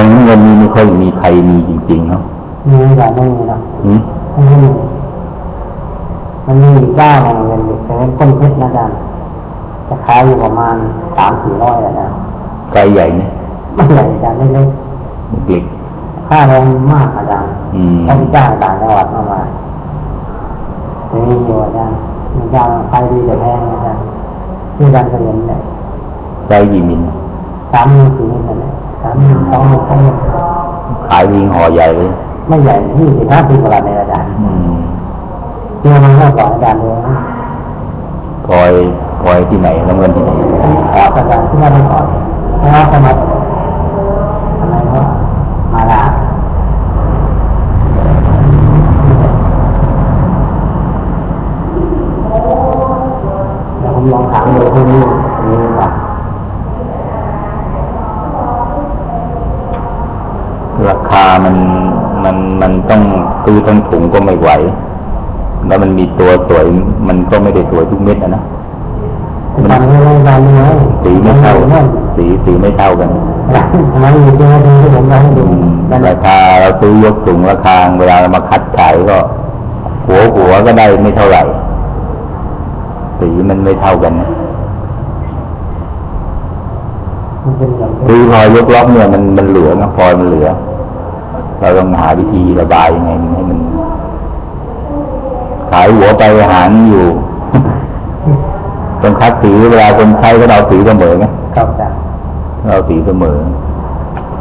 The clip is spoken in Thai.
อนเงินนี้ไม่ค่อยมีใครมีจริงๆเนาะมีแต่ไม่มีหรอกหืมไม่มีมันมีอยู่เจ้าหนึ่งเงินแต่เป็นต้นเพชรนะอาจารย์จะขายอยู่ประมาณสามสี่ร้อยอาจารย์ไกลใหญ่เนี่ยไม่ใหญ่อาจารย์เล็กเล็กๆค่าแรงมากอาจารย์ๆอืมต้องจ้างต่างจังหวัดมามาจะมีอยู่อาจารย์มีจ้างไปดีแต่แพงอาจารย์ที่การเรียนเนี่ยไกลกี่มิลสามหมื่นสี่หมื่นเลยสามหมื่น สองหมื่นสองหมื่นขายวิ่งห่อใหญ่เลย ไม่ใหญ่ที่สิบห้าปีกว่าในอาจารย์อืมเชื่อมันมากกว่าอาจารย์เลยพลอยพลอยที่ไหนน้ำเงินที่ไหนครับอาจารย์ที่ว่าไม่ก่อนแล้วสมัครอะไรก็มาลาเดี๋ยวผมลองถามดูที่นี่นี่ก่อน ราคามันมันมันต้องซื้อทั้งถุงก็ไม่ไหว แล้วมันมีตัวสวยมันก็ไม่ได้สวยทุกเม็ดนะนะตอนนี้ไม่ได้เนื้อสีไม่เท่านั่นสีสีไม่เท่ากันทำไมอยู่ที่นี่ที่ผมมาให้ดูอืมนั่นแหราละคาเราซื้อยกถุงราคาเวลาเรามาคัดขายก็ หัวหัวก็ได้ไม่เท่าไหร่สีมันไม่เท่ากันนะมันเป็นอย่างคือที่พอยกล็อกเนี่ยมันมันเหลือนะพลอยมันเหลือ เราต้องหาวิธีระบายยังไงให้มัน ขายหัวไปอาหารอยู่ต้องคัดสีเวลาคนใช้ก็เอาสีเสมอไงครับอาจารย์เราสีเสมออ